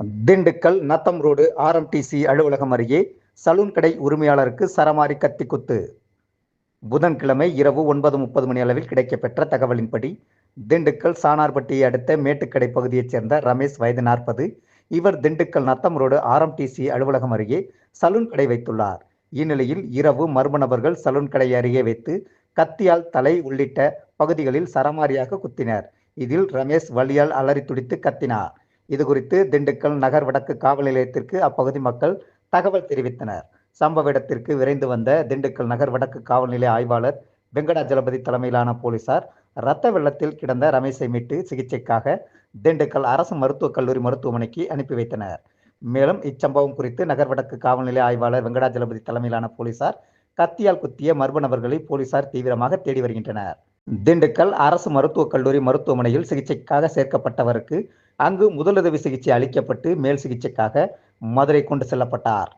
Dindigul Natham road RMTC அலுவலகம் அருகே salon கடை உரிமையாளருக்கு சரமாரி கத்தி குத்து. புதன்கிழமை இரவு ஒன்பது முப்பது மணி அளவில் கிடைக்கப்பெற்ற தகவலின்படி திண்டுக்கல் சானார்பட்டியை அடுத்த மேட்டுக்கடை பகுதியைச் சேர்ந்த ரமேஷ் வயது நாற்பது இவர் திண்டுக்கல் நத்தம் ரோடு ஆர்எம்டிசி அலுவலகம் அருகே சலூன் கடை வைத்துள்ளார். இந்நிலையில் இரவு மர்ம நபர்கள் சலூன் கடை அருகே வைத்து கத்தியால் தலை உள்ளிட்ட பகுதிகளில் சரமாரியாக குத்தினர். இதில் ரமேஷ் வலியால் அலறி துடித்து கத்தினார். இது குறித்து திண்டுக்கல் நகர் வடக்கு காவல் நிலையத்திற்கு அப்பகுதி மக்கள் தகவல் தெரிவித்தனர். சம்பவ இடத்திற்கு விரைந்து வந்த திண்டுக்கல் நகர் வடக்கு காவல் நிலைய ஆய்வாளர் வெங்கடாஜலபதி தலைமையிலான போலீசார் இரத்த வெள்ளத்தில் கிடந்த ரமேஷை மீட்டு சிகிச்சைக்காக திண்டுக்கல் அரசு மருத்துவக் கல்லூரி மருத்துவமனைக்கு அனுப்பி வைத்தனர். மேலும் இச்சம்பவம் குறித்து நகர் வடக்கு காவல் நிலைய ஆய்வாளர் வெங்கடாஜலபதி தலைமையிலான போலீசார் கத்தியால் குத்திய மர்ம நபர்களை போலீசார் தீவிரமாக தேடி வருகின்றனர். திண்டுக்கல் அரசு மருத்துவக் கல்லூரி மருத்துவமனையில் சிகிச்சைக்காக சேர்க்கப்பட்டவருக்கு அங்கு முதலுதவி சிகிச்சை அளிக்கப்பட்டு மேல் சிகிச்சைக்காக மதுரை கொண்டு செல்லப்பட்டார்.